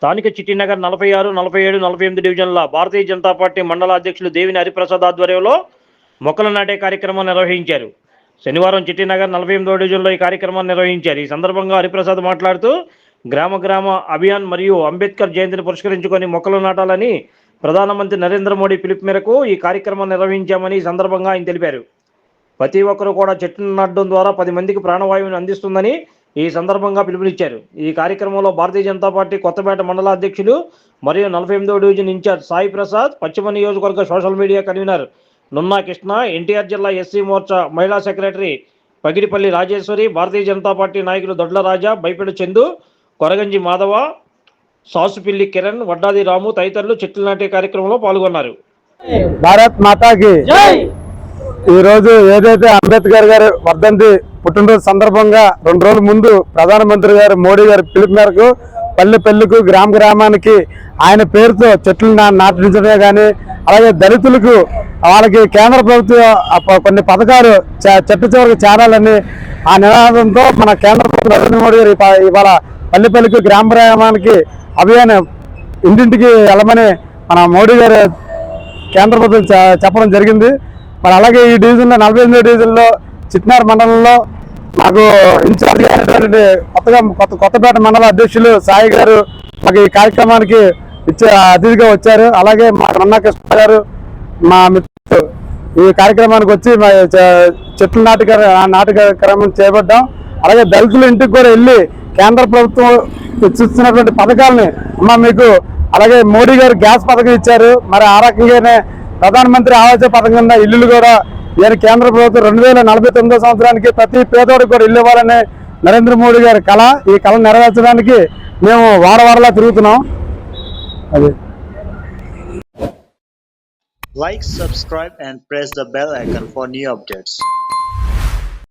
స్థానిక చిట్టినగర్ నలభై ఆరు నలభై ఏడు నలభై ఎనిమిది డివిజన్ల భారతీయ జనతా పార్టీ మండల అధ్యక్షులు దేవిని హరిప్రసాద్ ఆధ్వర్యంలో మొక్కలు నాటే కార్యక్రమం నిర్వహించారు. శనివారం చిట్టినగర్ నలభై ఎనిమిదో డివిజన్లో ఈ కార్యక్రమాన్ని నిర్వహించారు. ఈ సందర్భంగా హరిప్రసాద్ మాట్లాడుతూ గ్రామ గ్రామ అభియాన్ మరియు అంబేద్కర్ జయంతిని పురస్కరించుకొని మొక్కలు నాటాలని ప్రధానమంత్రి నరేంద్ర మోడీ పిలుపు మేరకు ఈ కార్యక్రమం నిర్వహించామని ఈ సందర్భంగా ఆయన తెలిపారు. ప్రతి ఒక్కరూ కూడా చెట్టును నాటడం ద్వారా పది మందికి ప్రాణవాయువుని అందిస్తుందని ఈ సందర్భంగా పిలుపునిచ్చారు. ఈ కార్యక్రమంలో భారతీయ జనతా పార్టీ కొత్తపేట మండల అధ్యక్షులు మరియు నలభై ఎనిమిదవ డివిజన్ ఇన్ఛార్జ్ సాయి ప్రసాద్ పశ్చిమ నియోజకవర్గ social media convener Nunna Krishna NTR జిల్లా ఎస్సీ మోర్చా మహిళా సెక్రటరీ పగిడిపల్లి రాజేశ్వరి భారతీయ జనతా పార్టీ నాయకులు దొడ్ల రాజా బైపెడు చందు కొరగంజి మాధవ సాసుపిల్లి కిరణ్ వడ్డాది రాము తదితరులు చెట్లు నాటే కార్యక్రమంలో పాల్గొన్నారు. భారత్ మాతాకి ఈరోజు ఏదైతే అంబేద్కర్ గారి వర్ధంతి పుట్టినరోజు సందర్భంగా రెండు రోజుల ముందు ప్రధానమంత్రి గారు మోడీ గారు పిలుపు మేరకు పల్లె పెళ్ళికు గ్రామ గ్రామానికి ఆయన పేరుతో చెట్లు నాటించడమే కానీ అలాగే దళితులకు వాళ్ళకి కేంద్ర ప్రభుత్వం కొన్ని పథకాలు చ- చివరికి చేరాలని ఆ నినాదంతో మన కేంద్ర ప్రభుత్వం నరేంద్ర మోడీ గారు ఇవాళ పల్లె పెళ్ళికి గ్రామ గ్రామానికి అభియాన్ ఇంటింటికి వెళ్ళమని మన మోడీ గారు కేంద్ర ప్రభుత్వం చెప్పడం జరిగింది. మరి అలాగే ఈ డివిజన్లో నలభై ఎనిమిదో డివిజన్లో చిట్నార్ మండలంలో మాకు ఇన్ఛార్జ్ అయినటువంటి కొత్తగా కొత్త కొత్తపేట మండల అధ్యక్షులు సాయి గారు మాకు ఈ కార్యక్రమానికి ఇచ్చే అతిథిగా వచ్చారు. అలాగే మా రన్నా కృష్ణ గారు మా మిత్రులు ఈ కార్యక్రమానికి వచ్చి మా చెట్లు నాటిక నాటకక్రమం కార్యక్రమం చేపట్టాం. అలాగే దళితుల ఇంటికి కూడా వెళ్ళి కేంద్ర ప్రభుత్వం ఇస్తున్నటువంటి పథకాలని అమ్మ మీకు అలాగే మోడీ గారు గ్యాస్ పథకం ఇచ్చారు. మరి ఆ రకంగానే ప్రధానమంత్రి ఆవాస పథకం కింద ఇల్లులు కూడా ఈయన కేంద్ర ప్రభుత్వం రెండు వేల నలభై తొమ్మిదో సంవత్సరానికి ప్రతి పేదోడికి కూడా ఇల్లు ఇవ్వాలనే నరేంద్ర మోడీ గారి కళ. ఈ కళ నెరవేర్చడానికి మేము వార వారలా తిరుగుతున్నాం. అది. Like subscribe and press the bell icon for new updates